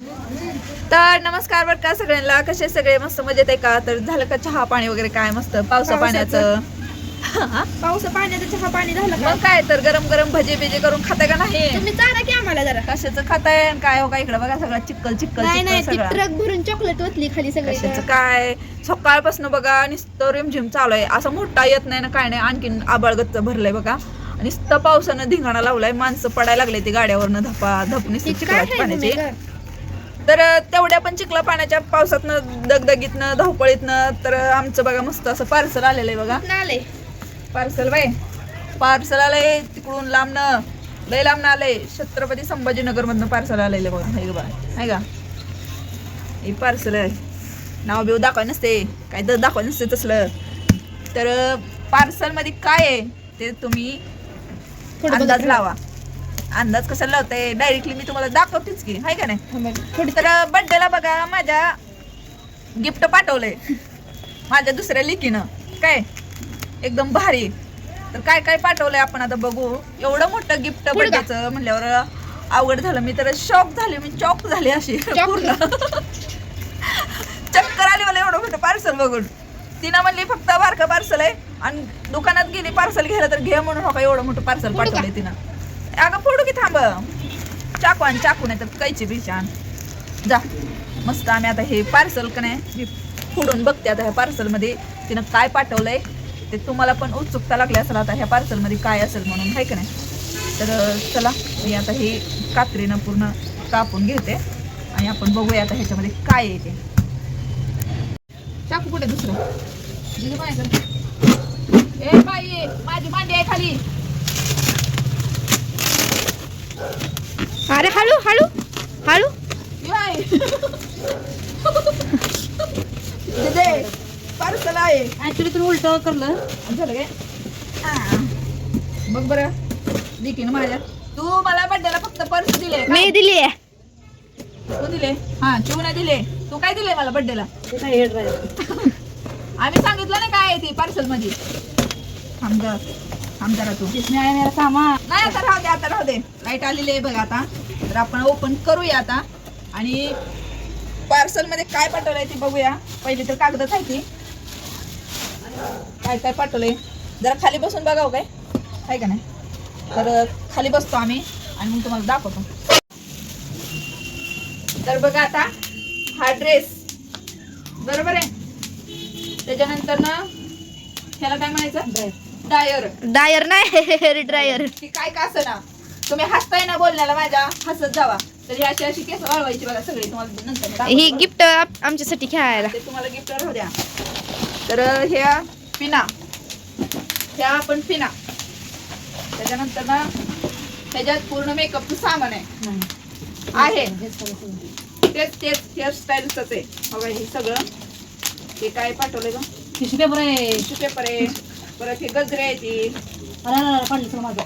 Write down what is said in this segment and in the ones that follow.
तर नमस्कार बरं का सगळ्यांना. कसे सगळे? मस्त मजेत आहे का? तर झालं का चहा पाणी वगैरे काय मस्त? पावसा पाण्याचं? पाऊस पाण्याचं चहा पाणी झालं का? मग काय तर गरम गरम भजे बिजे करून खाता का नाही? तुम्ही चारा की आम्हाला जरा? कशाचं खाताय? आणि काय हो का इकडे बघा सगळं चिक्कल चिक्कल नाही नाही चिक्कल ती सगळं. ट्रक भरून चॉकलेट ओतली खाली सगळे. कशाचं काय? सकाळपासून बघा नुसतं रिमझिम चालू आहे. असं मोठा येत नाही ना काय नाही. आणखीन आबाळगच्च भरलंय बघा. आणि नुसतं पावसानं धिंगाणा लावलाय. माणसं पडायला लागले ते गाड्यावरनं. धपा धप नुसती ती काय चिखलाची आहे पाण्याची. तुम्ही तर तेवढ्या पण चिखला पाण्याच्या पावसातनं दगदगीतनं धावपळीतनं तर आमचं बघा मस्त असं पार्सल आलेलं आहे बघा. आले पार्सल बाय पार्सल आलंय तिकडून लांबनं. लय लांबनं आलंय. छत्रपती संभाजीनगर मधनं पार्सल आलेलं बघा. हाय का बा हाय का हे पार्सल आहे. नाव बिव दाखवाय नसते. काय तर दाखवाय नसते तसलं. तर पार्सलमध्ये काय आहे ते तुम्ही अंदाज लावा. अंदाज कसा लावताय डायरेक्टली मी तुम्हाला दाखवतेच की हाय का नाही. थोडी तर बड्डेला बघा माझ्या गिफ्ट पाठवलंय. माझ्या दुसऱ्या लिकीनं. काय? एकदम भारी. तर काय काय पाठवलंय आपण आता बघू. एवढं मोठं गिफ्ट? बड्डेचं म्हणल्यावर आवड झालं. मी तर शॉक झाले. मी चॉक झाले अशी? पूर्ण. चक्कर आली मला एवढं मोठं पार्सल बघून. तिनं म्हणली फक्त बारकं पार्सल आहे. आणि दुकानात गेली पार्सल घ्यायला तर घे म्हणून हो का एवढं मोठं पार्सल? पाठवलंय तिनं. अगं फोडू की थांब. चाकू आणि चाकू नाही तर कैची बिची आण. जा. मस्त आम्ही आता हे पार्सल का नाही मी फोडून बघते आता ह्या पार्सलमध्ये तिनं काय पाठवलंय ते तुम्हाला पण उत्सुकता लागली असेल आता ह्या पार्सलमध्ये काय असेल म्हणून आहे का नाही? तर चला मी आता हे कात्रीनं पूर्ण कापून घेते आणि आपण बघूया आता ह्याच्यामध्ये काय आहे ते. चाकू कुठे दुसरं? ए बाई माझी मांडी आहे खाली. अरे हळू हळू हळू. पार्सल आहे. ऍक्च्युली तुम्ही उलट करलं. झालं काय. बघ बरं. दिकी ना माझ्या. तू मला बड्डेला फक्त पर्स दिले? मी दिली आहे. तू दिले? हा चिवना दिले. तू काय दिले मला बड्डेला आम्ही सांगितलं नाही काय आहे ती पार्सलमध्ये थांब जरा. थांब जरा तू. नाही आता राहू राहू दे. लाइट आलेली आहे बघा आता. तर आपण ओपन करूया आता. आणि पार्सलमध्ये काय पाठवलंय ते बघूया. पहिली तर कागदच आहे ती. काय काय पाठवलंय? जरा खाली बसून बघावं काय? आहे का नाही? तर खाली बसतो आम्ही आणि मग तुम्हाला दाखवतो. तर बघा आता हा ड्रेस बरोबर आहे? त्याच्यानंतर ना ह्याला काय म्हणायचं? डायर डायर नाही हेअर ड्रायर की काय का असं ना? तुम्ही हसताय ना बोलण्याला माझ्या हसत जावा. तर ही अशी अशी केस वाळवायची बघा सगळी तुम्हाला नंतर मी दाखवतो. ही गिफ्ट आमच्यासाठी खेळायला. ते तुम्हाला गिफ्ट राहू द्या. तर ह्या पिना. ह्या आपण पिना. त्याच्यानंतर ना ह्याच्यात पूर्ण मेकअपचं सामान आहे. आहे. तेच तेच हेअरस्टाईलच आहे बघा हे सगळं. हे काय पाठवलंय का टिश्यू पेपर आहे. टिश्यू पेपर आहे. परत हे गजरे आहे ती. अरे अरे, अरे, पडलं सगळं माझं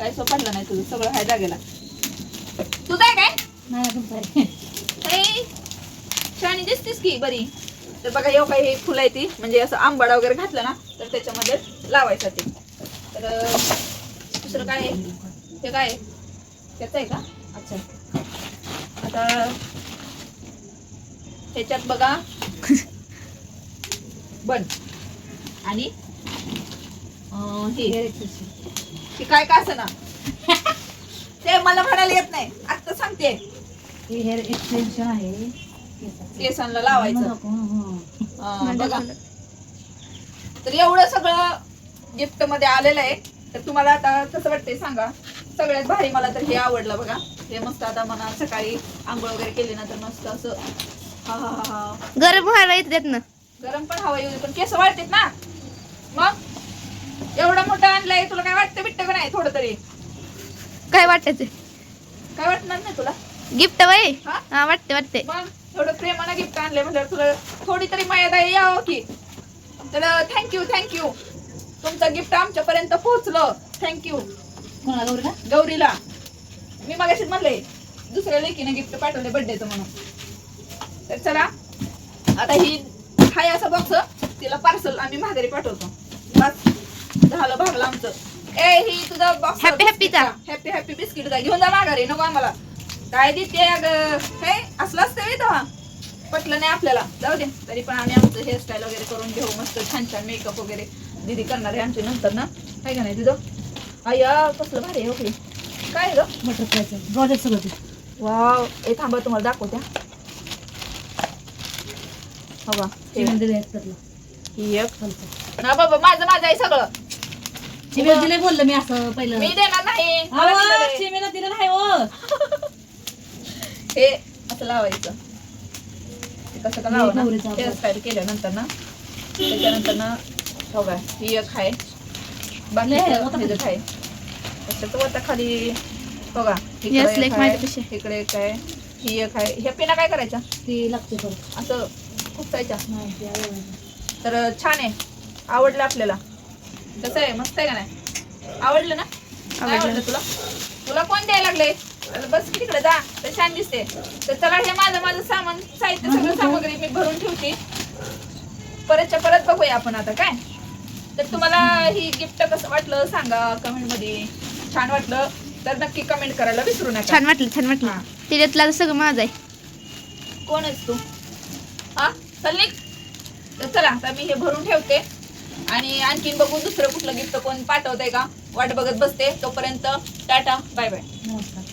काय सो पडलं नाही तुझं सगळं हाय जागेला तुझं आहे काय? नाही शाणी दिसतीस की बरी. तर बघा एवढं काही हे फुल आहे ती. म्हणजे असं आंबाडा वगैरे घातलं ना तर त्याच्यामध्ये लावायचं ते. तर दुसरं काय आहे? ते काय आहे? त्याचं आहे का? अच्छा. आता ह्याच्यात बघा. बन. आणि हे. हे काय का असं ना. ते मला म्हणायला येत नाही. आत्ता सांगते. हे हेअर एक्सटेन्शन आहे. केसाचं. केसांना लावायचं. नको, हं. हा, बघा. तर एवढं सगळं गिफ्टमध्ये आलेलं आहे. तर तुम्हाला आता कसं वाटतंय सांगा. सगळ्यात भारी मला तर हे आवडलं बघा. हे मस्त आता मला सकाळी आंघोळ वगैरे केली ना तर मस्त असं. हा हा हा हा. गरम व्हायला येत त्यातनं गरम पण हवा येऊ दे, पण केस वाळतेत ना. मग? एवढं मोठं आणलंय तुला काय वाटतं बिट्ट का नाही थोडं तरी काय वाटायचं? काय वाटणार नाही तुला? गिफ्ट वय? हा? हा वाटते वाटते. मग थोडं प्रेमानं गिफ्ट आणले म्हणजे तुला थोडी तरी मर्यादा यावं की. तर थँक्यू थँक्यू तुमचं गिफ्ट आमच्यापर्यंत पोहोचलं. थँक्यू कोणाला गौरीला? गौरीला. मी मगाशीच म्हणले दुसऱ्या लेकीने गिफ्ट पाठवले बर्थडेचं म्हणून. तर चला आता ही हाय असं बॉक्स तिला पार्सल आम्ही माघारी पाठवतो. आमचं ए ही तुझा बॉक्स Happy happy चा. हॅपी हॅपी बिस्किट घेऊन जा माघारी नको आम्हाला. काय देते अगं? हे असलं असतं व्हय तेव्हा? पटलं नाही आपल्याला. जाऊ दे. तरी पण आम्ही आमचं हेअरस्टाईल वगैरे करून घेऊ. मस्त छान छान मेकअप वगैरे दीदी करणार आहे आमची नंतर ना. काय का नाही तिथं? अय्या कसलं भारी आहे ओके काय ग? मटर फ्रायचं प्रोजेक्ट सगळं ते. वाव. हे थांबा तुम्हाला दाखवत्या हो. बा हे चिमेल दिले आहेत त्यातलं ही एक खालचं. ना बाबा माझं माझं आहे सगळं. चिमेल बोललं मी असं पहिलं. मी देणार नाही. मला अहो, दिलेलं आहे. चिमेला दिलं नाही हो. हे असं लावायचं. ते कसं का लावा गौरीचं आपण. हेअरस्टाईल केल्यानंतर ना त्याच्यानंतर ना हो का? ही एक आहे. बाकी लय आहे, होतं ह्याच्यात आहे. त्याच्यात वरता खाली हो का? इकडे एक आहे, माझ्यापाशी. इकडे एक आहे ही एक आहे. ह्या पिना काय करायच्या? ती लागते परत. असं खुपसायच्या. नाही ते आवडलं. तर छान आहे. आवडलं आपल्याला. कसं आहे मस्त आहे का नाही? आवडलं ना? काय आवडलं. तुला? तुला कोण द्यायला लागले? बस तिकडे जा तर छान दिसते. तर चला हे माझं माझं सामान साहित्य सगळं सामग्री मी भरून ठेवते. परतच्या परत बघूया आपण आता काय? तर तुम्हाला ही गिफ्ट कसं वाटलं सांगा कमेंटमध्ये छान वाटलं तर नक्की कमेंट करायला विसरू नका. छान वाटलं छान वाटलं. त्याच्यातलं सगळं माझं आहे. कोण आहेस तू? हा चल. तर चला आता मी हे भरून ठेवते. आणि आणखीन बघू दुसरं कुठलं गिफ्ट कोण पाठवतंय का? वाट बघत बसते. तोपर्यंत टाटा बाय बाय नमस्कार.